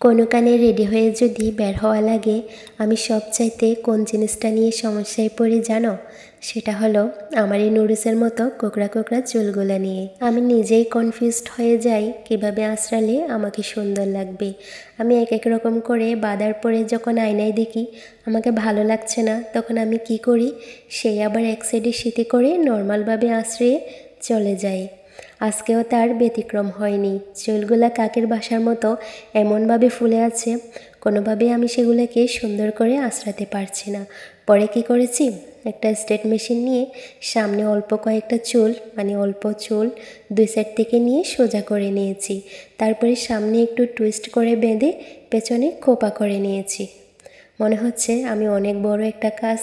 কোনো কানে রেডি হয়ে যদি বের হওয়া লাগে, আমি সবচাইতে কোন জিনিসটা নিয়ে সমস্যায় পড়ি জানো? সেটা হলো আমার এই নুডলসের মতো কোকড়া কোকড়া চুলগুলো নিয়ে। আমি নিজেই কনফিউজড হয়ে যাই কীভাবে আঁচড়ালে আমাকে সুন্দর লাগবে। আমি এক এক রকম করে বাদার পরে যখন আয়নায় দেখি আমাকে ভালো লাগছে না, তখন আমি কি করি? সেই আবার এক সাইডে শীতে করে নর্মালভাবে আঁচড়ে চলে যায় আজকেও তার ব্যতিক্রম হয়নি। চুলগুলা কাকের বাসার মতো এমনভাবে ফুলে আছে কোনোভাবে আমি সেগুলোকে সুন্দর করে আঁচড়াতে পারছি না। পরে কি করেছি? একটা স্টেট মেশিন নিয়ে সামনে অল্প কয়েকটা চুল মানে অল্প চুল দুই সাইড থেকে নিয়ে সোজা করে নিয়েছি। তারপরে সামনে একটু টুইস্ট করে বেঁধে পেছনে খোপা করে নিয়েছি। মনে হচ্ছে আমি অনেক বড় একটা কাজ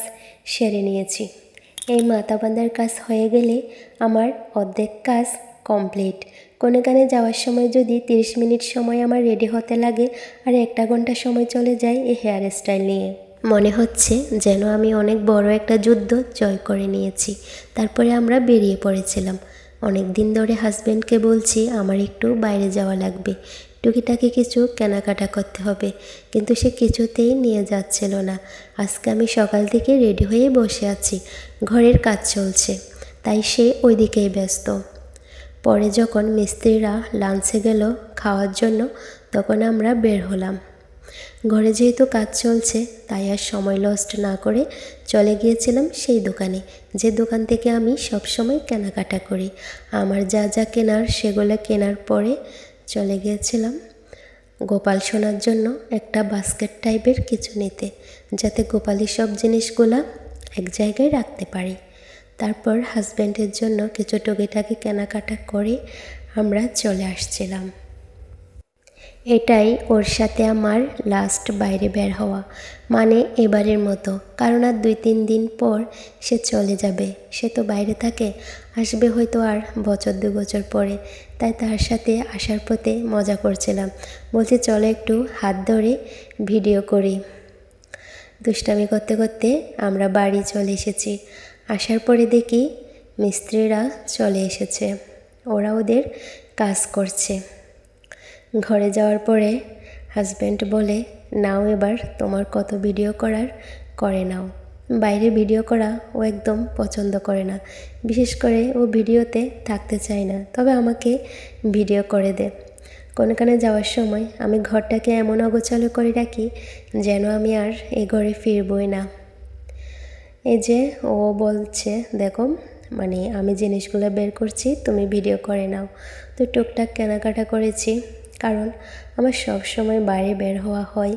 সেরে নিয়েছি। এই মাথা বাঁধার কাজ হয়ে গেলে আমার অর্ধেক কাজ কমপ্লিট। কোনো গানে যাওয়ার সময় যদি তিরিশ মিনিট সময় আমার রেডি হতে লাগে আর একটা ঘণ্টা সময় চলে যায় এই হেয়ার স্টাইল নিয়ে। মনে হচ্ছে যেন আমি অনেক বড় একটা যুদ্ধ জয় করে নিয়েছি। তারপরে আমরা বেরিয়ে পড়েছিলাম। অনেক দিন ধরে হাজব্যান্ডকে বলছি, আমার একটু বাইরে যাওয়া লাগবে। টুকিটাকি কিছু কেনাকাটা করতে হবে। কিন্তু সে কিছুতেই নিয়ে যাচ্ছিল না। আজকে আমি সকাল থেকে রেডি হয়ে বসে আছি। ঘরের কাজ চলছে। তাই সে ওই দিকেই ব্যস্ত। পরে যখন মিস্ত্রিরা লাঞ্চে গেল খাওয়ার জন্য, তখন আমরা বের হলাম। ঘরে যেহেতু কাজ চলছে, তাই আর সময় লস্ট না করে চলে গিয়েছিলাম সেই দোকানে, যে দোকান থেকে আমি সব সময় কেনাকাটা করি। আমার যা যা কেনার সেগুলো কেনার পরে চলে গিয়েছিলাম গোপাল শোনার জন্য একটা বাস্কেট টাইপের কিছু নিতে, যাতে গোপালি সব জিনিসগুলা এক জায়গায় রাখতে পারি। তারপর হাজব্যান্ডের জন্য কিছু টুকিটাকি কেনাকাটা করে আমরা চলে আসছিলাম। এটাই ওর সাথে আমার লাস্ট বাইরে বের হওয়া। মানে এবারের মতো। কারণ আর দুই তিন দিন পর সে চলে যাবে। সে তো বাইরে থাকে। আসবে হয়তো আর বছর, দু বছর পরে। তাই তার সাথে আসার পথে মজা করছিলাম। বলছি, চলো একটু হাত ধরে ভিডিও করি। দুষ্টামি করতে করতে আমরা বাড়ি চলে এসেছি। আসার পরে দেখি মিস্ত্রিরা চলে এসেছে। ওরা ওদের কাজ করছে। ঘরে যাওয়ার পরে হাজব্যান্ড বলে, নাও এবার তোমার কত ভিডিও করার, করে নাও। বাইরে ভিডিও করা ও একদম পছন্দ করে না। বিশেষ করে ও ভিডিওতে থাকতে চায় না। তবে আমাকে ভিডিও করে দে। কোনখানে যাওয়ার সময় আমি ঘরটাকে এমন অগোছালো করে রাখি যেন আমি আর এ ঘরে ফিরবই না। এই যে ও বলছে, দেখো মানে আমি জিনিসগুলো বের করছি, তুমি ভিডিও করে নাও। তো টুকটাক কেনাকাটা করেছি। কারণ আমার সব সময় বাইরে বের হওয়া হয়।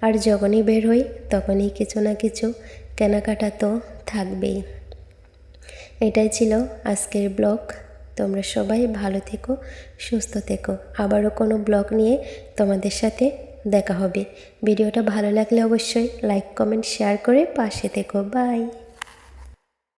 আর যখনই বের হই, তখনই কিছু না কিছু কেনাকাটা তো থাকবেই। এটাই ছিল আজকের ব্লগ। তোমরা সবাই ভালো থেকো, সুস্থ থেকো। আবারও কোনো ব্লগ নিয়ে তোমাদের সাথে দেখা হবে। ভিডিওটা ভালো লাগলে অবশ্যই লাইক কমেন্ট শেয়ার করে পাশে থেকো। বাই